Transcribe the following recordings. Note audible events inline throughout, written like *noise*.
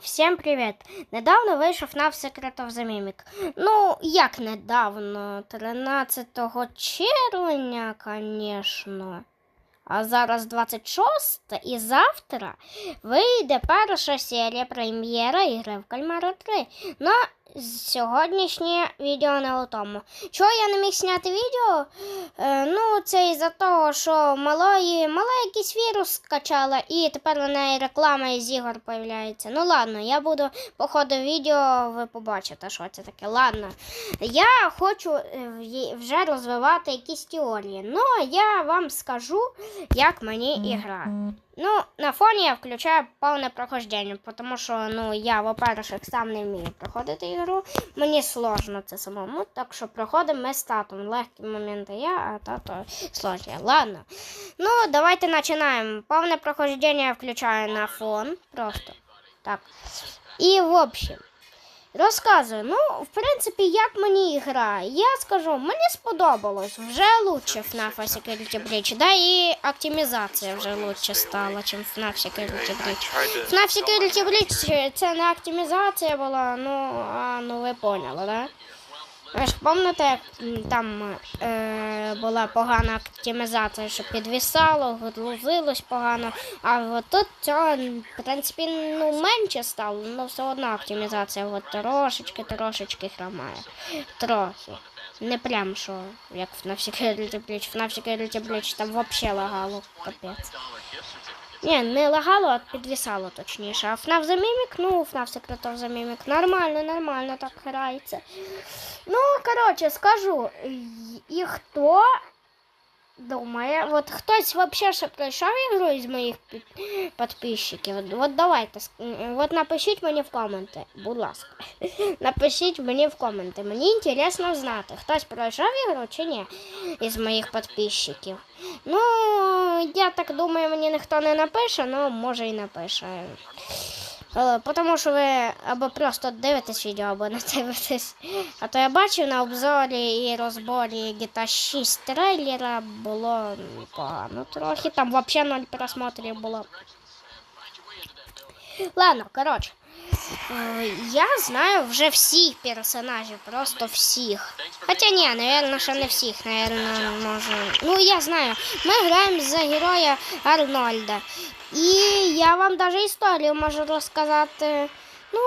Всім привіт! Недавно вийшов на Secret of the Mimic. Ну, як недавно? 13 червня, звісно. А зараз 26 і завтра вийде перша серія прем'єра ігри в Кальмара 3. Ну, сьогоднішнє відео не у тому. Чого я не міг зняти відео? Е, ну, це із-за того, що малої, мала якийсь вірус скачала, і тепер у неї реклама із ігор появляється. Ну ладно, я буду по ходу відео, ви побачите, що це таке. Ладно. Я хочу е, вже розвивати якісь теорії. Ну, я вам скажу, як мені ігра. Ну, на фоні я включаю повне прохождення, тому що ну, я, во-перше, сам не вмію проходити ігру. Мені сложно це самому, так що проходимо ми з татом. Легкі моменти я, а тато сложні. Ладно. Ну, давайте починаємо. Повне прохождення я включаю на фон. Просто. Так. І в общем. Розказую, ну, в принципі, як мені гра. Я скажу, мені сподобалось. Вже лучше FNAF Security Breach. Да, і оптимізація вже лучше стала, ніж FNAF Security Breach. FNAF Security Breach це не оптимізація була, ну, а, ну ви поняли, да? Ви ж пам'ятаєте, як там е, була погана оптимізація, що підвисало, грузилось погано, а тут цього, в принципі, ну, менше стало, але все одно оптимізація от трошечки, трошечки хромає. Трохи. Не прям що, як в Security Breach. В Security Breach там взагалі лагало, капець. Ні, не лагало, а підвисало точніше. А FNAF The Mimic, ну, FNAF Secret of the Mimic, нормально, нормально так грається. Ну, коротше, скажу, і хто думає, от хтось вообще ще пройшов ігру із моїх під- підписчиків. От, от давайте, ск- от напишіть мені в коменти, будь ласка. *laughs* Напишіть мені в коменти. Мені інтересно знати, хтось пройшов ігру чи ні із моїх підписчиків. Ну, я так думаю, мені ніхто не напише, ну може і напише. Е, Тому що ви або просто дивитесь відео, або не дивитесь. А то я бачив на обзорі і розборі GTA 6 трейлера було погано трохи. Там взагалі ноль просмотрів було. Ладно, коротше. Е, Я знаю вже всіх персонажів, просто всіх. Хоча ні, напевно, ще не всіх, напевно, може. Ну, я знаю. Ми граємо за героя Арнольда. І я вам навіть історію можу розказати. Ну,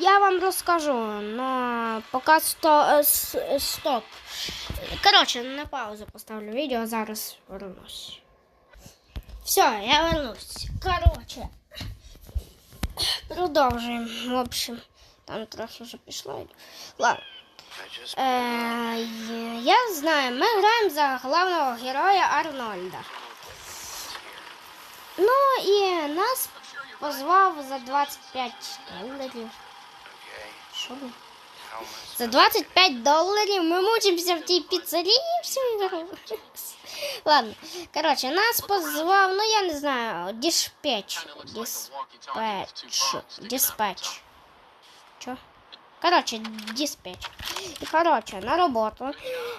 я вам розкажу. Ну, поки сто, е, с- е, стоп. Коротше, на паузу поставлю відео, зараз вернусь. Все, я вернусь. Коротше. Продовжуємо. В общем, там трохи вже пішло. Ладно. Е, я знаю, ми граємо за головного героя Арнольда. Ну і нас позвав за 25 доларів. Що? За 25 доларів ми мучимося в тій піцерії. Ладно, коротше, нас позвав, ну я не знаю, диспетч. Диспетч. Диспетч. Чо? Коротше, диспетч. Коротше, на роботу.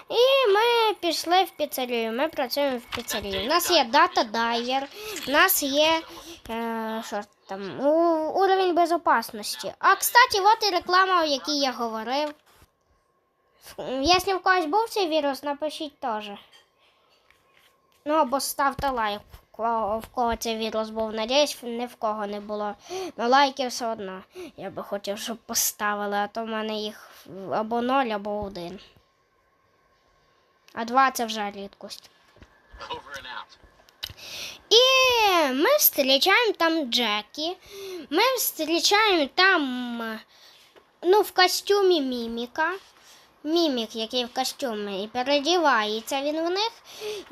І ми пішли в піцерію. Ми працюємо в піцерії. У нас є дата дайвер, у нас є е, там, у- уровень безопасності. А кстати, от і реклама, о якій я говорив. Якщо в когось був цей вірус, напишіть теж. Ну або ставте лайк, в кого, цей вірус був. Надіюсь, ні в кого не було. Ну лайки все одно. Я би хотів, щоб поставили, а то в мене їх або 0, або 1. А 2 це вже рідкость. І ми зустрічаємо там Джекі. Ми зустрічаємо там ну, в костюмі міміка. Мімік, який в костюмі, і передівається він в них.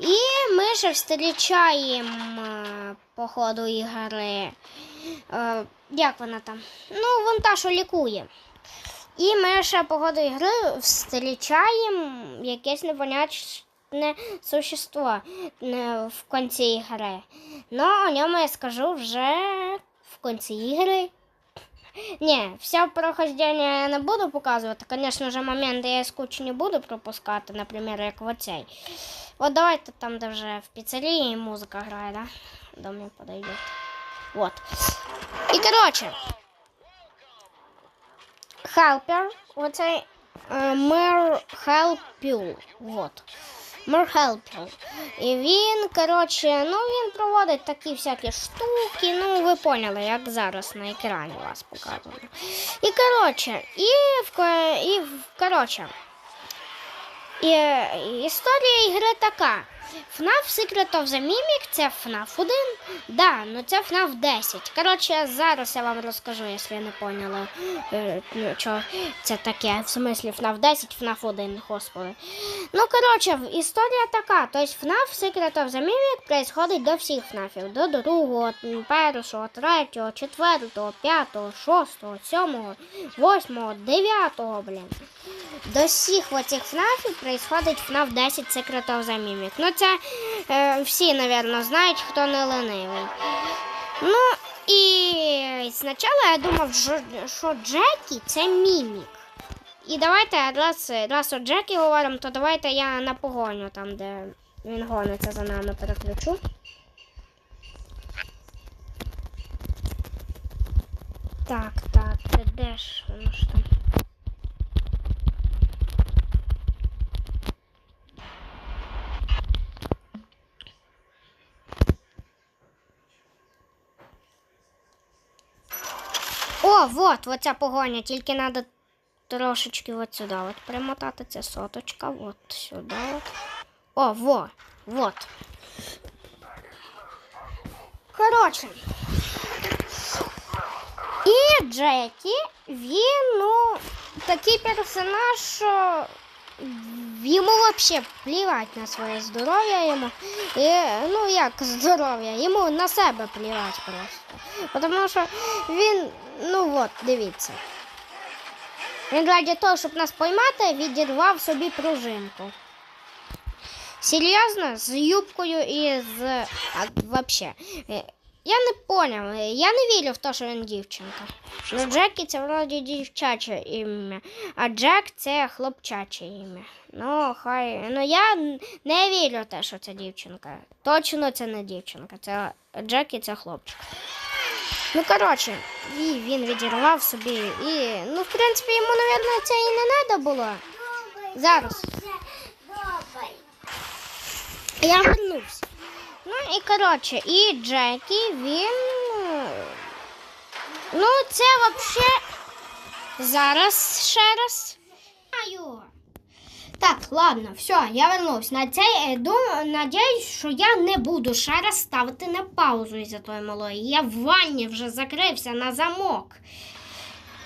І ми ще зустрічаємо по ходу ігри. Е, як вона там? Ну, вон та, що лікує. І ми ще по ходу ігри зустрічаємо якесь непонятне существо е, в кінці ігри. Ну, о ньому я скажу вже в кінці ігри. Ні, все прохождення я не буду показувати. Звісно ж, моменти я скучні буду пропускати, наприклад, як оцей. От давайте там, де вже в піцерії музика грає, да? До мене подойде. Вот. І коротше, Helper. Оцей Мер Helpю. Вот. Мер І він, коротше, ну він проводить такі всякі штуки. Ну, ви поняли, як зараз на екрані вас показано. І коротше, і в і коротше. І, історія ігри така. FNAF Secret of the Mimic це FNAF 1. Да, ну це FNAF 10. Коротше, зараз я вам розкажу, якщо ви не поняли, е, ну, що це таке. В смислі FNAF 10, FNAF 1, господи. Ну, коротше, історія така. Тобто FNAF Secret of the Mimic происходить до всіх FNAFів. До другого, першого, третього, четвертого, п'ятого, шостого, сьомого, восьмого, дев'ятого, блін. До всіх оцих ФНАФів происходить FNAF 10 Secret of the Mimic. Ну, це е, всі, напевно, знають, хто не ленивий. Ну, і спочатку я думав, що, Джекі це мімік. І давайте, раз, раз о Джекі говоримо, то давайте я на погоню, там, де він гониться за нами, переключу. Так, так, де ж воно ж там? О, вот, оця погоня, тільки треба трошечки от сюди от примотати. Це соточка, от сюди. От. О, во, вот. Коротше. І Джекі, він, ну, такий персонаж, що йому взагалі плівать на своє здоров'я йому. І, ну як здоров'я, йому на себе плівать просто. Тому що він, ну от, дивіться. Він раді того, щоб нас поймати, відірвав собі пружинку. Серйозно, з юбкою і з. А, вообще. Я не поняв, я не вірю в те, що він дівчинка. Ну, Джекі це вроді дівчаче ім'я, а Джек це хлопчаче ім'я. Ну, хай. Ну я не вірю в те, що це дівчинка. Точно це не дівчинка. Це Джекі це хлопчик. Ну, коротше, і він відірвав собі. І, ну, в принципі, йому, мабуть, це і не треба було. Зараз. Я вернувся. Ну і коротше, і Джекі, він. Ну, це взагалі. Зараз ще раз. Аю. Так, ладно, все, я вернувся. На цей е, надіюсь, що я не буду ще раз ставити на паузу із-за тої малої. Я в ванні вже закрився на замок.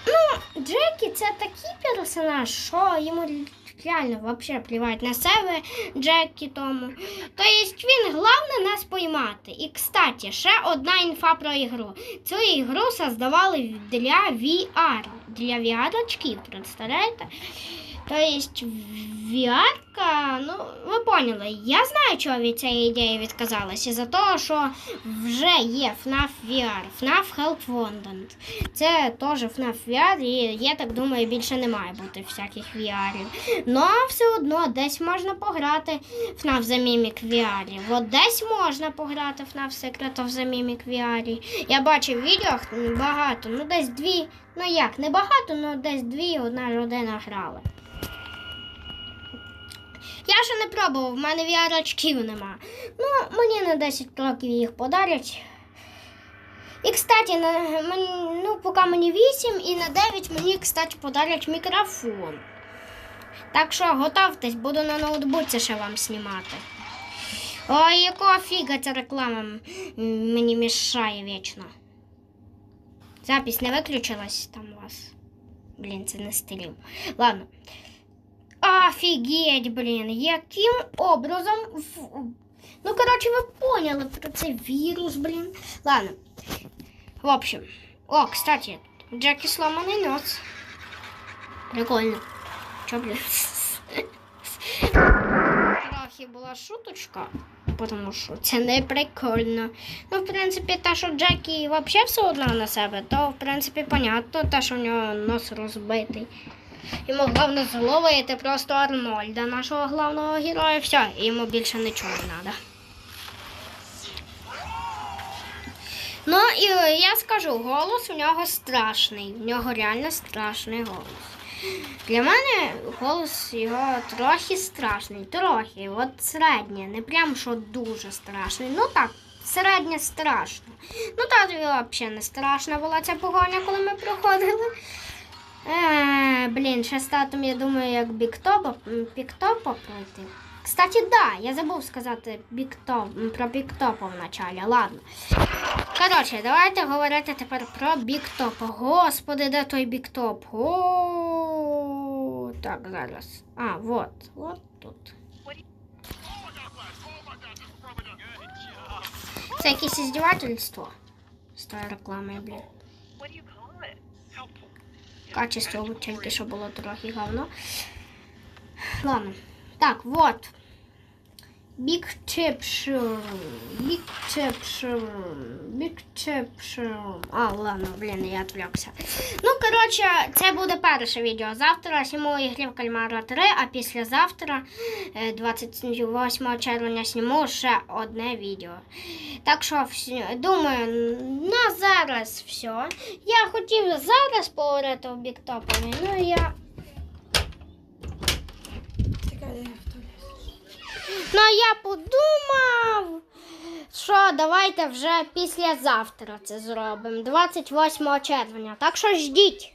Ну, Джекі це такий персонаж, що йому реально взагалі плівати на себе Джекі тому. Тобто він головне нас поймати. І, кстати, ще одна інфа про ігру. Цю ігру создавали для VR. Для VR-очків, представляєте? Тобто VR, ну, ви поняли, я знаю, чого від цієї ідеї відказалася. За того, що вже є FNAF VR, FNAF Help Wanted. Це теж FNAF VR, і я так думаю, більше не має бути всяких VR. Ну, а все одно десь можна пограти FNAF The Mimic VR. От десь можна пограти Secret of the Mimic VR. Я бачив відео багато, ну десь дві, ну як, не багато, ну десь дві одна людина грала. Я ще не пробував, в мене VR-очків нема. Ну, мені на 10 років їх подарять. І, кстати, на, ну, поки мені 8 і на 9 мені, кстати, подарять мікрофон. Так що готовтесь, буду на ноутбуці ще вам знімати. Ой, якого фіга ця реклама мені мішає вічно. Запись не виключилась там у вас. Блін, це не стрім. Ладно. Офігеть, блін, яким образом. Ну, коротше, ви поняли про цей вірус, блін. Ладно. В общем. О, кстати, Джекі сломаний нос. Прикольно. Трохи була шуточка, тому що це не прикольно. Ну, в принципі, те, що Джекі взагалі все одно на себе, то в принципі понятно, те, що в нього нос розбитий. Йому головне зловити просто Арнольда, нашого головного героя. Все, йому більше нічого не треба. Ну і я скажу, голос у нього страшний. У нього реально страшний голос. Для мене голос його трохи страшний. Трохи. От середнє. Не прям що дуже страшний. Ну так, середньо страшно. Ну так взагалі не страшна була ця погоня, коли ми проходили. Е, блін, ще з татом, я думаю, як біктопа, пройти. Кстати, да, я забув сказати біктоп, про біктопа в началі. Ладно. Коротше, давайте говорити тепер про біктопа. Господи, де той біктоп? О, так, зараз. А, вот, вот тут. Це якесь іздівательство з тою рекламою, блін. What do you call it? Качество от тільки що було трохи говно. Ладно. Так, вот. Big Chip Big Chip Big Chip А, ладно, блін, я отвлекся. Ну, коротше, це буде перше відео. Завтра зніму ігри в Кальмара 3, а післязавтра, е, 28 червня, зніму ще одне відео. Так що, думаю, на зараз все. Я хотів зараз поговорити в біктопові, ну я. Ну я подумав, що давайте вже післязавтра це зробимо, 28 червня. Так що ждіть.